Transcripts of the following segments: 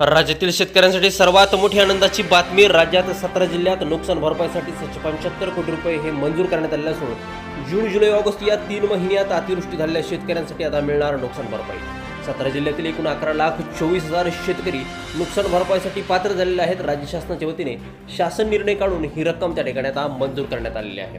राज्यातील शेतकऱ्यांसाठी सर्वात मोठी आनंदाची बातमी राज्यात सतरा जिल्ह्यात नुकसान भरपाईसाठी सातशे पंच्याहत्तर कोटी रुपये हे मंजूर करण्यात आले असून जून जुलै ऑगस्ट या तीन महिन्यात अतिवृष्टी झालेल्या शेतकऱ्यांसाठी आता मिळणार नुकसान भरपाई. सतरा जिल्ह्यातील एकूण अकरा लाख चोवीस हजार शेतकरी नुकसान भरपाईसाठी पात्र झालेले आहेत. राज्य शासनाच्या वतीने शासन निर्णय काढून ही रक्कम त्या ठिकाणी आता मंजूर करण्यात आलेली आहे.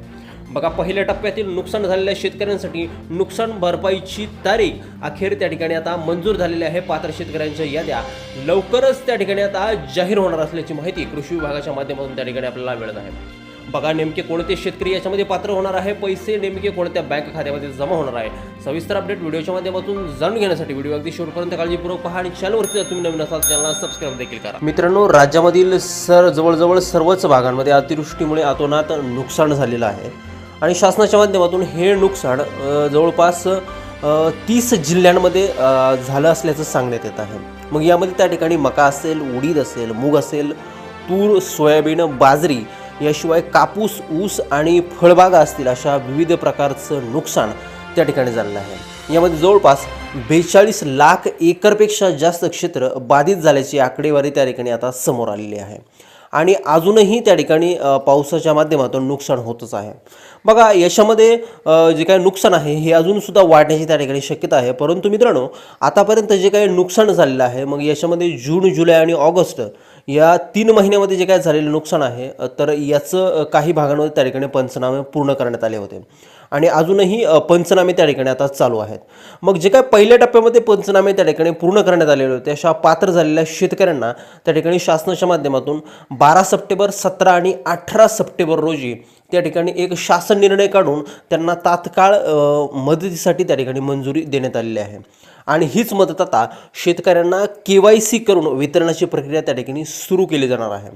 बघा पहिल्या टप्प्यातील नुकसान झालेल्या शेतकऱ्यांसाठी नुकसान भरपाईची तारीख अखेर त्या ठिकाणी आता मंजूर झालेली आहे. पात्र शेतकऱ्यांच्या याद्या लवकरच त्या ठिकाणी आता जाहीर होणार असल्याची माहिती कृषी विभागाच्या माध्यमातून त्या ठिकाणी आपल्याला मिळत आहे. बघा नेमके कोणते शेतकरी याच्यामध्ये पात्र होणार आहे? पैसे नेमके कोणत्या बँक खात्यामध्ये जमा होणार आहे? सविस्तर अपडेट व्हिडिओच्या माध्यमातून जाणून घेण्यासाठी व्हिडिओ अगदी शेवटपर्यंत काळजीपूर्वक पहा आणि चॅनलवरती तुम्ही नवीन असाल चॅनलला सबस्क्राईब देखील करा. मित्रांनो राज्यामधील सर जवळजवळ सर्वच भागांमध्ये अतिवृष्टीमुळे अतोनात नुकसान झालेलं आहे. आणि शासनाच्या माध्यमातून हे नुकसान जवळपास तीस जिल्ह्यांमध्ये झालं असल्याचं सांगण्यात येत आहे. मग यामध्ये त्या ठिकाणी मका असेल उडीद असेल मूग असेल तूर सोयाबीन बाजरी याशिवाय कापूस ऊस आणि फळबागा असतील अशा विविध प्रकारचं नुकसान त्या ठिकाणी झालेलं आहे. यामध्ये जवळपास बेचाळीस लाख एकरपेक्षा जास्त क्षेत्र बाधित झाल्याची आकडेवारी त्या ठिकाणी आता समोर आलेली आहे. आणि अजूनही त्या ठिकाणी पावसाच्या माध्यमातून नुकसान होतच आहे. बघा याच्यामध्ये जे काही नुकसान आहे हे अजूनसुद्धा वाढण्याची त्या ठिकाणी शक्यता आहे. परंतु मित्रांनो आतापर्यंत जे काही नुकसान झालेलं आहे मग याच्यामध्ये जून जुलै आणि ऑगस्ट या तीन महिन्यामध्ये जे काय झालेलं नुकसान आहे तर याचं काही भागांमध्ये त्या ठिकाणी पंचनामे पूर्ण करण्यात आले होते. आणि अजूनही पंचनामे त्या ठिकाणी आता चालू आहेत. मग जे काय पहिल्या टप्प्यामध्ये पंचनामे त्या ठिकाणी पूर्ण करण्यात आलेले होते अशा पात्र झालेल्या शेतकऱ्यांना त्या ठिकाणी शासनाच्या माध्यमातून बारा सप्टेंबर सतरा आणि अठरा सप्टेंबर रोजी त्या ठिकाणी एक शासन निर्णय काढून त्यांना तात्काळ मदतीसाठी त्या ठिकाणी मंजुरी देण्यात आलेली आहे. आणि हीच मदत आता शेतकऱ्यांना के वाय सी करून वितरणाची प्रक्रिया त्या ठिकाणी सुरू केली जाणार आहे.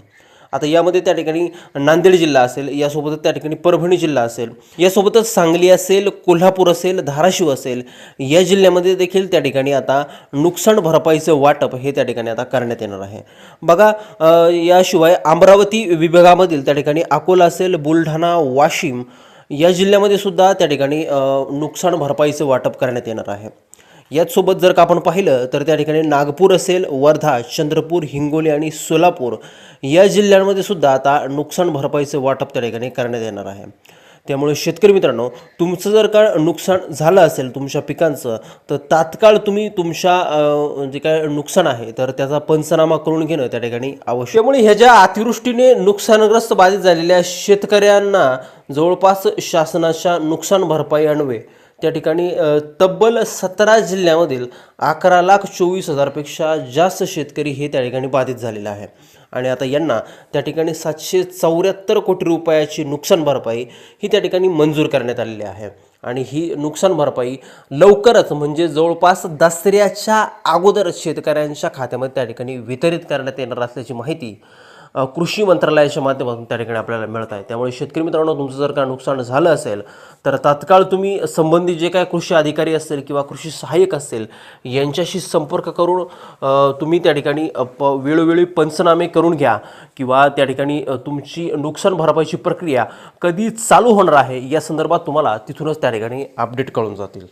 आता यामध्ये त्या ठिकाणी नांदेड जिल्हा असेल यासोबतच त्या ठिकाणी परभणी जिल्हा असेल यासोबतच सांगली असेल कोल्हापूर असेल धाराशिव असेल या जिल्ह्यामध्ये देखील त्या ठिकाणी आता नुकसान भरपाईचं वाटप हे त्या ठिकाणी आता करण्यात येणार आहे. बघा याशिवाय अमरावती विभागामधील त्या ठिकाणी अकोला असेल बुलढाणा वाशिम या जिल्ह्यामध्ये सुद्धा त्या ठिकाणी नुकसान भरपाईचं वाटप करण्यात येणार आहे. याचसोबत जर का आपण पाहिलं तर त्या ठिकाणी नागपूर असेल वर्धा चंद्रपूर हिंगोली आणि सोलापूर या जिल्ह्यांमध्ये सुद्धा आता नुकसान भरपाईचं वाटप त्या ठिकाणी करण्यात येणार आहे. त्यामुळे शेतकरी मित्रांनो तुमचं जर का नुकसान झालं असेल तुमच्या पिकांचं तर तात्काळ तुम्ही तुमच्या जे काय नुकसान आहे तर त्याचा पंचनामा करून घेणं त्या ठिकाणी आवश्यक. त्यामुळे ह्याच्या अतिवृष्टीने नुकसानग्रस्त बाधित झालेल्या शेतकऱ्यांना जवळपास शासनाच्या नुकसान भरपाई आणवे त्या ठिकाणी तब्बल सतरा जिल्ह्यामधील अकरा लाख चोवीस हजारपेक्षा जास्त शेतकरी हे त्या ठिकाणी बाधित झालेले आहे. आणि आता यांना त्या ठिकाणी सातशे चौऱ्याहत्तर कोटी रुपयाची नुकसान भरपाई ही त्या ठिकाणी मंजूर करण्यात आलेली आहे. आणि ही नुकसान भरपाई लवकरच म्हणजे जवळपास दसऱ्याच्या अगोदर शेतकऱ्यांच्या खात्यामध्ये त्या ठिकाणी वितरित करण्यात येणार असल्याची माहिती कृषी मंत्रालयाच्या माध्यमातून त्या ठिकाणी आपल्याला मिळत आहे. त्यामुळे शेतकरी मित्रांनो तुमचं जर का नुकसान झालं असेल तर तात्काळ तुम्ही संबंधित जे काय कृषी अधिकारी असतील किंवा कृषी सहाय्यक असतील यांच्याशी संपर्क करून तुम्ही त्या ठिकाणी प वेळोवेळी पंचनामे करून घ्या किंवा त्या ठिकाणी तुमची नुकसान भरपाईची प्रक्रिया कधी चालू होणार आहे या संदर्भात तुम्हाला तिथूनच त्या ठिकाणी अपडेट कळून जातील.